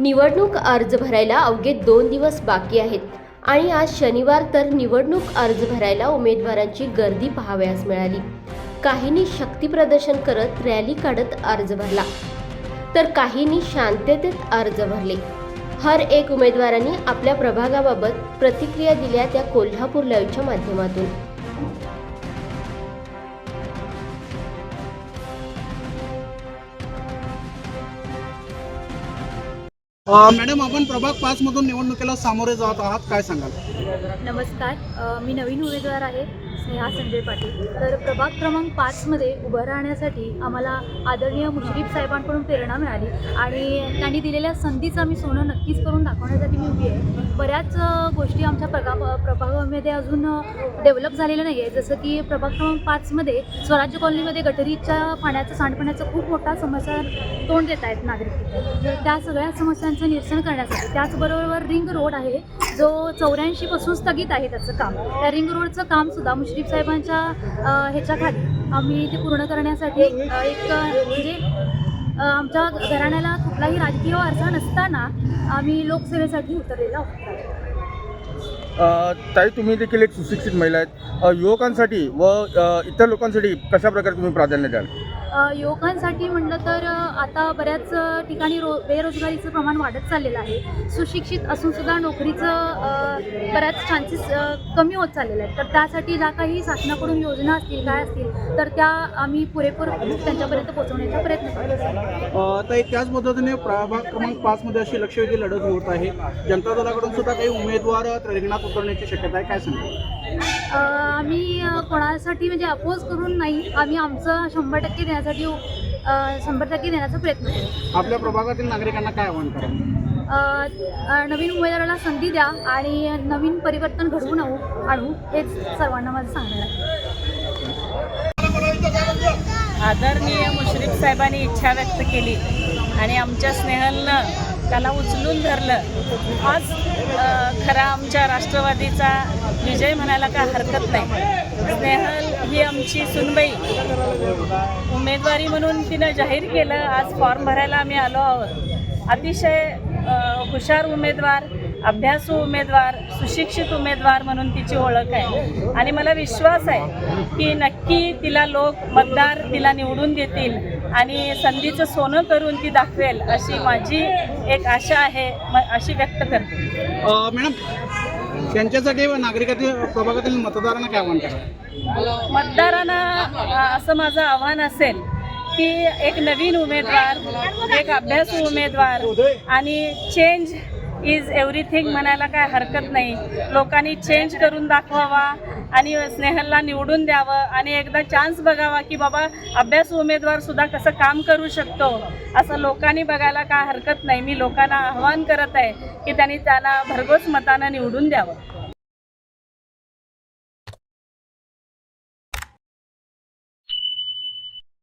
निवडणूक अर्ज भरायला अवघे दोन दिवस बाकी आहेत. आणि आज शनिवार तर निवडणूक अर्ज भरायला उमेदवारांची गर्दी पाहावयास मिळाली. काहींनी शक्तीप्रदर्शन करत रॅली काढत अर्ज भरला. तर काहींनी शांततेत अर्ज भरले. हर एक उमेदवारांनी आपल्या प्रभागाबाबत प्रतिक्रिया दिल्या त्या कोल्हापूर लाईव्हच्या माध्यमातून. मॅडम आपण प्रभाग पाच मधून निवडणुकीला सामोरे जात आहात. काय सांगाल? नमस्कार. अ, मी नवीन उमेदवार आहे. स्नेहा संजय पाटील. तर प्रभाग क्रमांक पाचमध्ये उभं राहण्यासाठी आम्हाला आदरणीय मुश्रीफ साहेबांकडून प्रेरणा मिळाली. आणि त्यांनी दिलेल्या संधीचं आम्ही सोनं नक्कीच करून दाखवण्यासाठी मी उभी आहे. बऱ्याच गोष्टी आमच्या प्रगा प्रभागामध्ये अजून डेव्हलप झालेल्या नाही आहे जसं की प्रभाग क्रमांक पाचमध्ये स्वराज्य कॉलनीमध्ये गटरीच्या पाण्याचं सांडपाण्याचं खूप मोठा समस्या तोंड देत आहेत नागरिक. तर त्या सगळ्या समस्यांचं निरसन करण्यासाठी त्याचबरोबर रिंग रोड आहे. जो चौऱ्याऐंशी पासून स्थगित आहे त्याचं काम. त्या रिंग रोडचं काम सुद्धा मुश्रीफ साहेबांच्या ह्याच्या ह्याच्याखाली आम्ही ते पूर्ण करण्यासाठी एक म्हणजे आमच्या घराण्याला कुठलाही राजकीय वारसा नसताना आम्ही लोकसेवेसाठी उतरलेला आहोत. ताई तुम्ही देखील एक सुशिक्षित महिला आहेत. युवकांसाठी व इतर लोकांसाठी कशा प्रकारे तुम्ही प्राधान्य द्याल? युवकांसाठी म्हटलं तर आता बऱ्याच ठिकाणी रो बेरोजगारीचं प्रमाण वाढत चाललेलं आहे. सुशिक्षित असून सुद्धा नोकरीचं बऱ्याच चान्सेस कमी होत चाललेले आहेत तर त्यासाठी ज्या काही शासनाकडून योजना असतील काय असतील तर त्या आम्ही पुरेपूर त्यांच्यापर्यंत पोहोचवण्याचा प्रयत्न करतो अ, तर त्याच पद्धतीने प्रभाग क्रमांक पाच मध्ये अशी लक्षवेधी लढत होत आहे. जनता दलाकडून सुद्धा काही उमेदवार रिंगणात उतरण्याची शक्यता आहे. काय सांगतो आम्ही कोणासाठी म्हणजे अपोज करून नाही आम्ही आमचं शंभर टक्के देण्यासाठी शंभर टक्के देण्याचा प्रयत्न करू. आपल्या प्रभागातील नागरिकांना काय आव्हान नवीन उमेदवाराला संधी द्या आणि नवीन परिवर्तन घडवून आणू आणू हेच सर्वांना माझं सांगणार आहे. आदरणीय मुश्रीफ साहेबांनी इच्छा व्यक्त केली आणि आमच्या स्नेहलनं त्याला उचलून धरलं. आज खरा आमच्या राष्ट्रवादीचा विजय म्हणायला काय हरकत नाही. स्नेहल ही आमची सुनबाई. उमेदवारी म्हणून तिनं जाहीर केलं. आज फॉर्म भरायला आम्ही आलो आहोत. अतिशय हुशार उमेदवार अभ्यासू उमेदवार सुशिक्षित उमेदवार म्हणून तिची ओळख आहे. आणि मला विश्वास आहे की नक्की तिला लोक मतदार तिला निवडून देतील. आणि संधीचं सोनं करून ती दाखवेल अशी माझी एक आशा आहे अशी व्यक्त करते. मॅडम त्यांच्यासाठी व नागरिकातील प्रभागातील मतदारांना काय आव्हान कराल मतदारांना असं माझं आव्हान असेल की एक नवीन उमेदवार एक अभ्यासू उमेदवार आणि चेंज इज एव्हरीथिंग म्हणायला काय हरकत नाही. लोकांनी चेंज करून दाखवावा आणि स्नेहलला निवडून द्यावं आणि एकदा चान्स बघावा की बाबा अभ्यास उमेदवार सुद्धा कसं काम करू शकतो. असं लोकांनी बघायला काय हरकत नाही. मी लोकांना आव्हान करत आहे की त्यांनी त्याला भरघोस मतानं निवडून द्यावं.